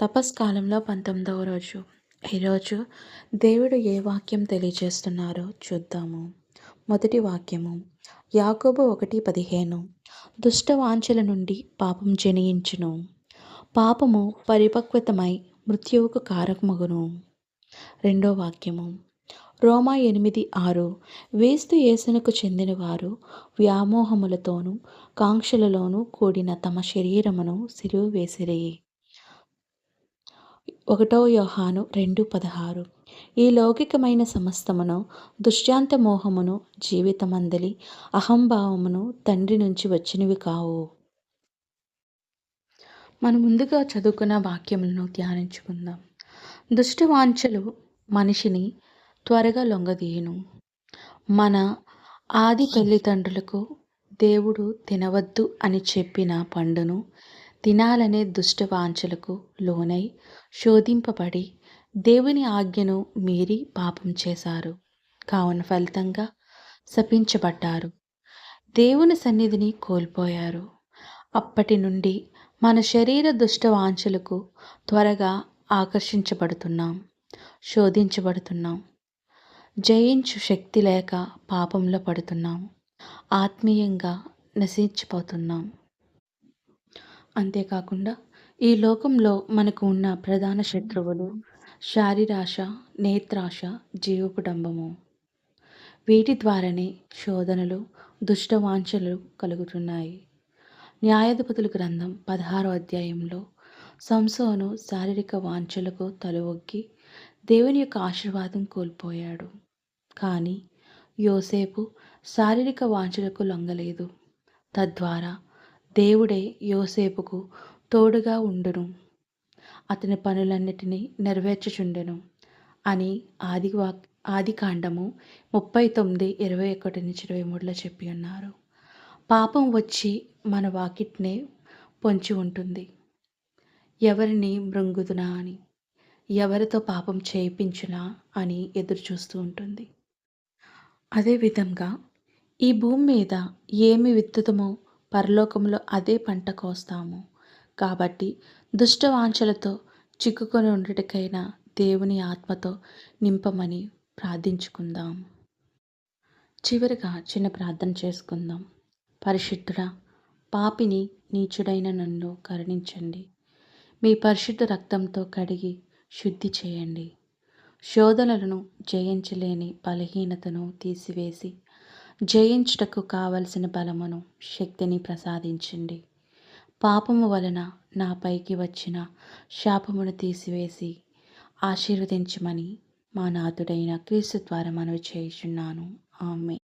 తపస్కాలంలో పంతొమ్మిదవ రోజు. ఈరోజు దేవుడు ఏ వాక్యం తెలియజేస్తున్నారో చూద్దాము. మొదటి వాక్యము. యాకోబు ఒకటి పదిహేను. దుష్ట వాంఛల నుండి పాపం జనియించును పాపము పరిపక్వతమై మృత్యువుకు కారకమగును. రెండో వాక్యము. రోమా ఎనిమిది ఆరు. వేస్తు యేసునకు చెందినవారు వ్యామోహములతోనూ కాంక్షలలోనూ కూడిన తమ శరీరమును సిరువు వేసిరి. ఒకటో యోహాను రెండు పదహారు. ఈ లౌకికమైన సమస్తమును దుష్టాంత మోహమును జీవితమందలి అహంభావమును తండ్రి నుంచి వచ్చినవి కావు. మనం ముందుగా చదువుకున్న వాక్యములను ధ్యానించుకుందాం. దుష్టవాంఛలు మనిషిని త్వరగా లొంగదీయను. మన ఆది తల్లిదండ్రులకు దేవుడు తినవద్దు అని చెప్పిన పండును తినాలనే దుష్టవాంఛలకు లోనై శోధింపబడి దేవుని ఆజ్ఞను మీరి పాపం చేశారు. కావున ఫలితంగా శపించబడ్డారు. దేవుని సన్నిధిని కోల్పోయారు. అప్పటి నుండి మన శరీర దుష్టవాంఛలకు త్వరగా ఆకర్షించబడుతున్నాం శోధించబడుతున్నాం. జయించు శక్తి లేక పాపంలో పడుతున్నాం. ఆత్మీయంగా నశించిపోతున్నాం. అంతేకాకుండా ఈ లోకంలో మనకు ఉన్న ప్రధాన శత్రువులు శారీరాశ నేత్రాశ జీవకుడంబము వీటి ద్వారానే శోధనలు దుష్టవాంఛలు కలుగుతున్నాయి. న్యాయాధిపతుల గ్రంథం పదహారో అధ్యాయంలో సంసోను శారీరక వాంఛలకు తలవొగ్గి దేవుని యొక్క ఆశీర్వాదం కోల్పోయాడు. కానీ యోసేపు శారీరక వాంఛలకు లొంగలేదు. తద్వారా దేవుడే యోసేపుకు తోడుగా ఉండును. అతని పనులన్నిటినీ నెరవేర్చుచుండెను అని ఆది వాక్ ఆది కాండము ముప్పై తొమ్మిది ఇరవై ఒకటి నుంచి ఇరవై మూడులో చెప్పి ఉన్నారు. పాపం వచ్చి మన వాకిట్నే పొంచి ఉంటుంది. ఎవరిని మృంగుదునా అని ఎవరితో పాపం చేయించునా అని ఎదురు చూస్తూ ఉంటుంది. అదేవిధంగా ఈ భూమి మీద ఏమి విత్తుతమో పరలోకంలో అదే పంట కోస్తాము. కాబట్టి దుష్టవాంఛలతో చిక్కుకొని ఉండటికైనా దేవుని ఆత్మతో నింపమని ప్రార్థించుకుందాం. చివరిగా చిన్న ప్రార్థన చేసుకుందాం. పరిశుద్ధుడా పాపిని నీచుడైన నన్ను కరుణించండి. మీ పరిశుద్ధ రక్తంతో కడిగి శుద్ధి చేయండి. శోధనలను జయించలేని బలహీనతను తీసివేసి జయించుటకు కావలసిన బలమును శక్తిని ప్రసాదించండి. పాపము వలన నాపైకి వచ్చిన శాపమును తీసివేసి ఆశీర్వదించమని మా నాథుడైన క్రీస్తు ద్వారా మనవి చేయుచున్నాను. ఆమె